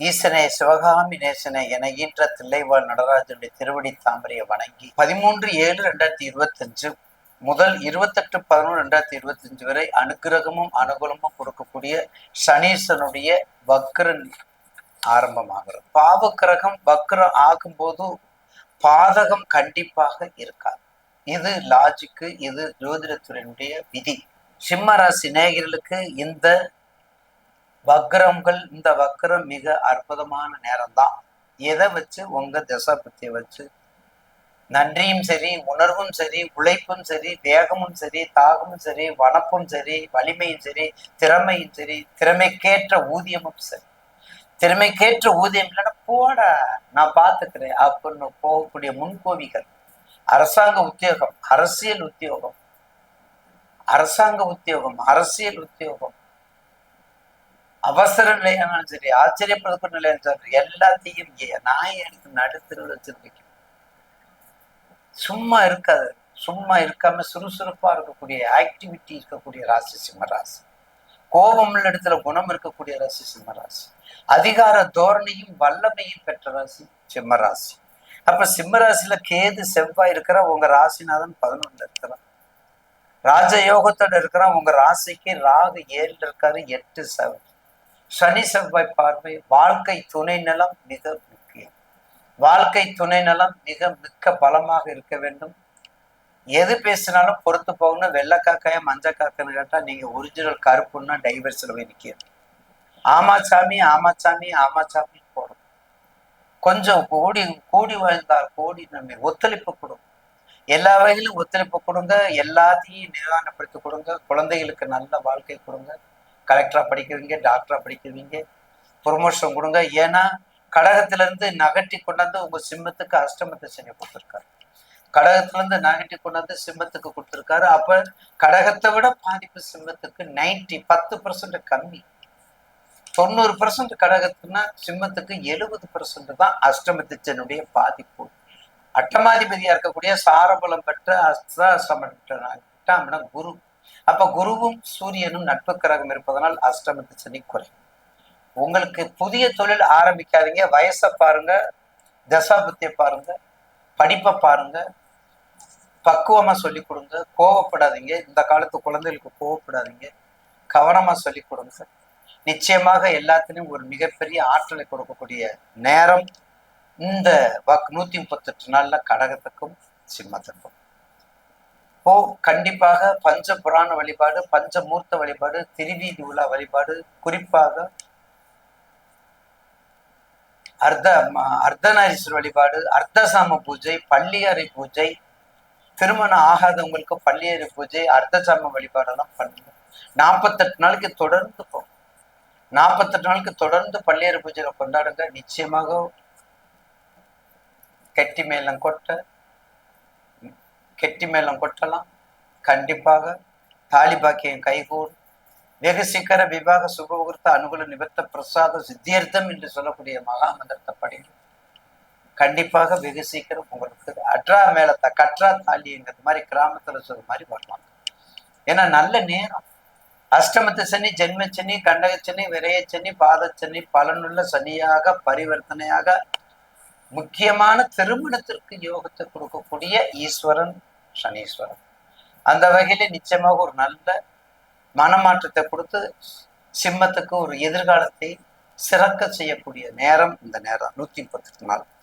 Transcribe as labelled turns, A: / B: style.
A: ஈசனே சிவகாமி நேசனே என ஈன்ற தில்லைவாழ் நடராஜனுடைய திருவடி தாமரையை வணங்கி பதிமூன்று ஏழு ரெண்டாயிரத்தி இருபத்தஞ்சு முதல் இருபத்தெட்டு பதினொன்று ரெண்டாயிரத்தி இருபத்தஞ்சு வரை அனுகிரகமும் அனுகூலமும் கொடுக்கக்கூடிய சனீசனுடைய வக்ரன் ஆரம்பமாகிறது. பாவக்கிரகம் வக்ரம் ஆகும்போது பாதகம் கண்டிப்பாக இருக்காது. இது லாஜிக்கு இது ஜோதிடத்துறையினுடைய விதி. சிம்ம ராசி நேயர்களுக்கு இந்த வக்ரங்கள் இந்த வக்ரம் மிக அற்புதமான நேரம்தான். எதை வச்சு? உங்க தசாபத்தியை வச்சு. நன்றியும் சரி உணர்வும் சரி உழைப்பும் சரி வேகமும் சரி தாகமும் சரி வனப்பும் சரி வலிமையும் சரி திறமையும் சரி திறமைக்கேற்ற ஊதியமும் சரி. திறமைக்கேற்ற ஊதியம் இல்லைன்னா போட நான் பார்த்துக்கிறேன் அப்படின்னு போகக்கூடிய முன்கோவிகள். அரசாங்க உத்தியோகம் அரசியல் உத்தியோகம். அரசாங்க உத்தியோகம் அரசியல் உத்தியோகம். அவசர நிலையானாலும் சரி ஆச்சரியப்படுத்த நிலையம் சரி எல்லாத்தையும் ஏ- எடுத்து எனக்கு நடுத்தருவில் சும்மா இருக்காது. சும்மா இருக்காம சுறுசுறுப்பா இருக்கக்கூடிய ஆக்டிவிட்டி இருக்கக்கூடிய ராசி சிம்ம ராசி. கோபம் உள்ள இடத்துல குணம் இருக்கக்கூடிய ராசி சிம்ம ராசி. அதிகார தோரணையும் வல்லமையும் பெற்ற ராசி சிம்ம ராசி. அப்ப சிம்ம ராசியில கேது செவ்வாய் இருக்கிற உங்க ராசிநாதன் பதினொன்னுல இருக்கிறான். ராஜயோகத்தோட இருக்கிறான். உங்க ராசிக்கு ராகு ஏழுல இருக்காரு எட்டு செவன் சனி செவ்வாய் பார்வை வாழ்க்கை துணை நலம் மிக முக்கியம். வாழ்க்கை துணை நலம் மிக மிக்க பலமாக இருக்க வேண்டும். எது பேசினாலும் பொறுத்து போகணும். வெள்ளை காக்காயா மஞ்ச காக்கான்னு கேட்டா நீங்க ஒரிஜினல் கருப்புன்னா டைவர்ஸில் போய் நிற்கிறது ஆமாச்சாமி ஆமாச்சாமி ஆமா சாமி போடும். கொஞ்சம் கூடி கூடி வாழ்ந்தால் கூடி நம்ம ஒத்துழைப்பு கொடுங்க. எல்லா வகையிலும் ஒத்துழைப்பு கொடுங்க. எல்லாத்தையும் நிதானப்படுத்தி கொடுங்க. குழந்தைகளுக்கு நல்ல வாழ்க்கை கொடுங்க. கலெக்டராக படிக்கிறவங்க டாக்டராக படிக்கிறவங்க ப்ரொமோஷன் கொடுங்க. ஏன்னா கடகத்திலேருந்து நகட்டி கொண்டாந்து உங்க சிம்மத்துக்கு அஷ்டமத்தை சனி கொடுத்துருக்காரு. கடகத்திலேருந்து நகட்டி கொண்டாந்து சிம்மத்துக்கு கொடுத்துருக்காரு. அப்போ கடகத்தை விட பாதிப்பு சிம்மத்துக்கு நைன்டி பத்து பர்சன்ட் கம்மி. தொண்ணூறு பர்சன்ட் கடகத்துனா சிம்மத்துக்கு எழுபது பர்சன்ட் தான் அஷ்டமத்திச்சனுடைய பாதிப்பு. அட்டமாதிபதியா இருக்கக்கூடிய சாரபலம் பெற்ற அஷ்டாசம குரு அப்ப குருவும் சூரியனும் நட்பு கிரகம் இருப்பதனால் அஷ்டமத்து சனி குறை. உங்களுக்கு புதிய தொழில் ஆரம்பிக்காதீங்க. வயசை பாருங்க. தசாபுத்தியை பாருங்க. படிப்பை பாருங்க. பக்குவமா சொல்லி கொடுங்க. கோவப்படாதீங்க. இந்த காலத்து குழந்தைகளுக்கு கோவப்படாதீங்க. கவனமா சொல்லி கொடுங்க. நிச்சயமாக எல்லாத்துலேயும் ஒரு மிகப்பெரிய ஆற்றலை கொடுக்கக்கூடிய நேரம் இந்த வாக்கு நூத்தி முப்பத்தெட்டு நாள்ல கடகத்துக்கும் சிம்மத்திற்கும். ஓ கண்டிப்பாக பஞ்ச புராண வழிபாடு பஞ்சமூர்த்த வழிபாடு திருவீதி உலா வழிபாடு குறிப்பாக அர்த்த ம- அர்த்தநாரீஸ்வரர் வழிபாடு அர்த்தசாம பூஜை பள்ளியறை பூஜை திருமணம் ஆகாதவங்களுக்கு பள்ளியறை பூஜை அர்த்தசாம வழிபாடெல்லாம் பண்ணுங்க நாற்பத்தெட்டு நாளைக்கு தொடர்ந்து போகும் நாற்பத்தெட்டு நாளுக்கு தொடர்ந்து பள்ளியறை பூஜையில கொண்டாடுங்க. நிச்சயமாக கெட்டி மேலம் கொட்ட கெட்டி மேளம் கொட்டலாம். கண்டிப்பாக தாலி பாக்கியம் கைகூடும் வெகு சீக்கிர விவாக சுபமுகூர்த்த அனுகூல நிபத்த பிரசாத சித்தியர்த்தம் என்று சொல்லக்கூடிய மகா மந்திரத்தை கண்டிப்பாக வெகு சீக்கிரம் உங்களுக்கு அட்ரா மேளத்தை கற்றா தாலிங்கிறது மாதிரி கிராமத்துல சொல்ற மாதிரி வரலாம். ஏன்னா நல்ல நேரம். அஷ்டமத்து சனி ஜென்மச்சனி கண்டகச்சனி விரயச்சனி பாதச்சனி பலனுள்ள சனியாக பரிவர்த்தனையாக முக்கியமான திருமணத்திற்கு யோகத்தை கொடுக்கக்கூடிய ஈஸ்வரன் சனீஸ்வரன். அந்த வகையில நிச்சயமாக ஒரு நல்ல மனமாற்றத்தை கொடுத்து சிம்மத்துக்கு ஒரு எதிர்காலத்தை சிறக்க செய்யக்கூடிய நேரம் இந்த நேரம் நூத்தி முப்பத்தி நாள்